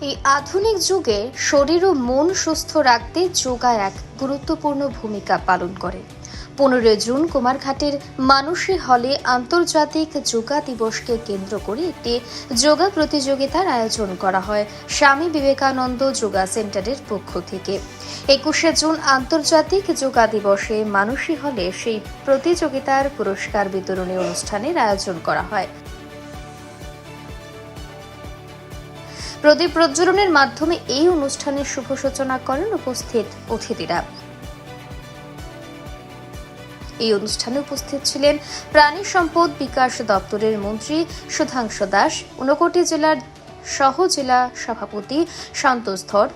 এই আধুনিক যুগে শরীর ও মন সুস্থ রাখতে যোগা এক গুরুত্বপূর্ণ ভূমিকা পালন করে। পনেরোই জুন কুমারঘাটের মানসী হলে আন্তর্জাতিক যোগা দিবসকে কেন্দ্র করে একটি যোগা প্রতিযোগিতার আয়োজন করা হয় স্বামী বিবেকানন্দ যোগা সেন্টারের পক্ষ থেকে। একুশে জুন আন্তর্জাতিক যোগা দিবসে মানসী হলে সেই প্রতিযোগিতার পুরস্কার বিতরণী অনুষ্ঠানের আয়োজন করা হয়। প্রদীপ প্রজ্বলনের মাধ্যমে এই অনুষ্ঠানের শুভ সূচনা করেন উপস্থিত অতিথিরা। এই অনুষ্ঠানে উপস্থিত ছিলেন প্রাণী সম্পদ বিকাশ দপ্তরের মন্ত্রী সুধাংশু দাস, ঊনকোটি জেলার সহ জেলা সভাপতি সন্তোষ ধর,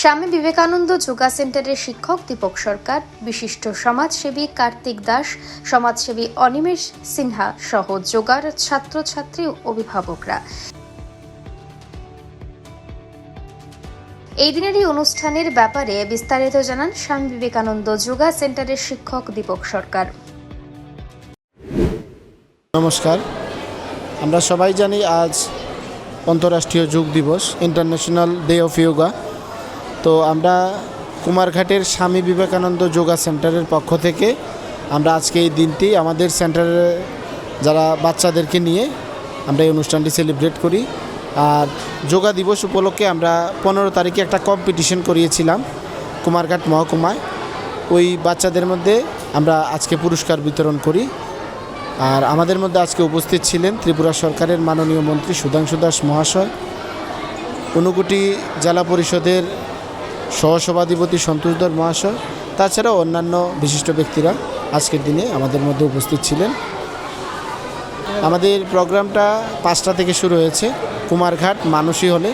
স্বামী বিবেকানন্দ যোগা সেন্টারের শিক্ষক দীপক সরকার, বিশিষ্ট সমাজসেবী কার্তিক দাস, সমাজসেবী অনিমেষ সিনহা সহ যোগার ছাত্রছাত্রী অভিভাবকরা। এই দিনের এই অনুষ্ঠানের ব্যাপারে বিস্তারিত জানান স্বামী বিবেকানন্দ যোগা সেন্টারের শিক্ষক দীপক সরকার। নমস্কার। আমরা সবাই জানি আজ আন্তরাষ্ট্রীয় যোগ দিবস ইন্টারন্যাশনাল ডে অফ ইয়োগা তো আমরা কুমারঘাটের স্বামী বিবেকানন্দ যোগা সেন্টারের পক্ষ থেকে আমরা আজকে এই দিনটি আমাদের সেন্টারে যারা বাচ্চাদেরকে নিয়ে আমরা এই অনুষ্ঠানটি সেলিব্রেট করি। আর যোগা দিবস উপলক্ষে আমরা পনেরো তারিখে একটা কম্পিটিশন করিয়েছিলাম, কুমারঘাট মহকুমায়। ওই বাচ্চাদের মধ্যে আমরা আজকে পুরস্কার বিতরণ করি। আর আমাদের মধ্যে আজকে উপস্থিত ছিলেন ত্রিপুরা সরকারের মাননীয় মন্ত্রী সুধাংশু দাস মহাশয়। ঊনকোটি জেলা পরিষদের সহসভাধিপতি সন্তোষধর মহাশয়। তাছাড়াও অন্যান্য বিশিষ্ট ব্যক্তিরা আজকের দিনে আমাদের মধ্যে উপস্থিত ছিলেন। আমাদের প্রোগ্রামটা পাঁচটা থেকে শুরু হয়েছে। কুমারঘাট, মানসী হলে।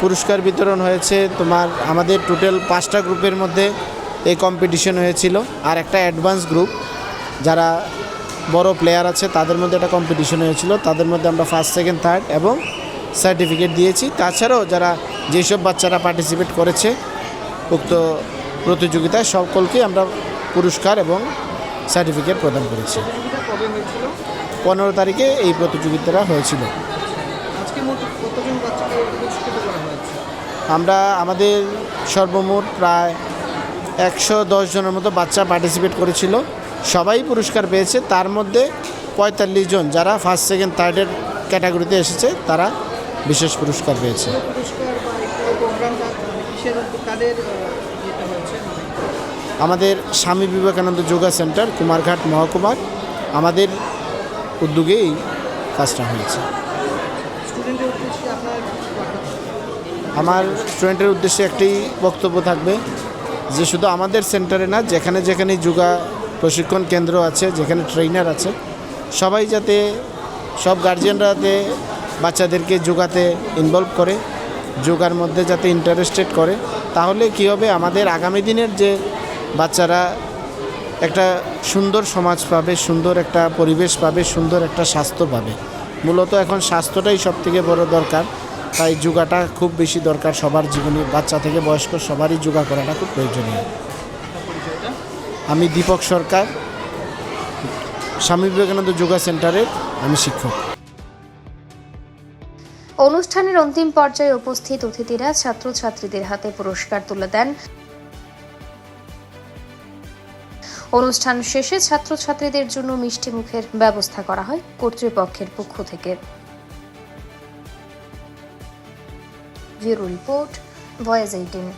পুরস্কার বিতরণ হয়েছে তোমার, আমাদের টোটাল পাঁচটা গ্রুপের মধ্যে এই কম্পিটিশন হয়েছিল। আর একটা অ্যাডভান্স গ্রুপ যারা বড় প্লেয়ার আছে, তাদের মধ্যে একটা কম্পিটিশন হয়েছিল। তাদের মধ্যে আমরা ফার্স্ট সেকেন্ড থার্ড এবং সার্টিফিকেট দিয়েছি। তাছাড়াও যারা যেসব বাচ্চারা পার্টিসিপেট করেছে, উক্ত প্রতিযোগিতায় সকলকে আমরা পুরস্কার এবং সার্টিফিকেট প্রদান করেছি। পনেরো তারিখে এই প্রতিযোগিতাটা হয়েছিল। আমরা আমাদের সর্বমোট প্রায় একশো দশ জনের মতো বাচ্চা পার্টিসিপেট করেছিল। সবাই পুরস্কার পেয়েছে। তার মধ্যে পঁয়তাল্লিশ জন যারা ফার্স্ট সেকেন্ড থার্ডের ক্যাটাগরিতে এসেছে তারা বিশেষ পুরস্কার পেয়েছে পুরো পুরস্কার বা এই প্রোগ্রামটা কিসের কাদের আহ, ইয়েতে আমাদের স্বামী বিবেকানন্দ যোগা সেন্টার কুমারঘাট মহকুমার। আমাদের উদ্যোগে এই কাজটা হয়েছে? আমার স্টুডেন্টের উদ্দেশ্যে একটি বক্তব্য থাকবে যে শুধু আমাদের সেন্টারে না যেখানে যেখানে যোগা প্রশিক্ষণ কেন্দ্র আছে যেখানে ট্রেনার আছে সবাই যাতে সব গার্জিয়ানরা যাতে বাচ্চাদেরকে যোগাতে ইনভলভ করে। যোগার মধ্যে যাতে ইন্টারেস্টেড করে, তাহলে কী হবে? আমাদের আগামী দিনের যে বাচ্চারা একটা সুন্দর সমাজ পাবে, সুন্দর একটা পরিবেশ পাবে, সুন্দর একটা স্বাস্থ্য পাবে। মূলত এখন স্বাস্থ্যটাই সব থেকে বড় দরকার। তাই যোগাটা খুব বেশি দরকার সবার জীবনে। বাচ্চা থেকে বয়স্ক সবারই যোগা করাটা খুব প্রয়োজনীয়। আমি দীপক সরকার, স্বামী বিবেকানন্দ যোগা সেন্টারের আমি শিক্ষক। অনুষ্ঠানের অন্তিম পর্যায়ে উপস্থিত অতিথিরা ছাত্রছাত্রীদের হাতে পুরস্কার তুলে দেন। অনুষ্ঠান শেষে ছাত্রছাত্রীদের জন্য মিষ্টি মুখের ব্যবস্থা করা হয় কর্তৃপক্ষের পক্ষ থেকে। Voice eighteen.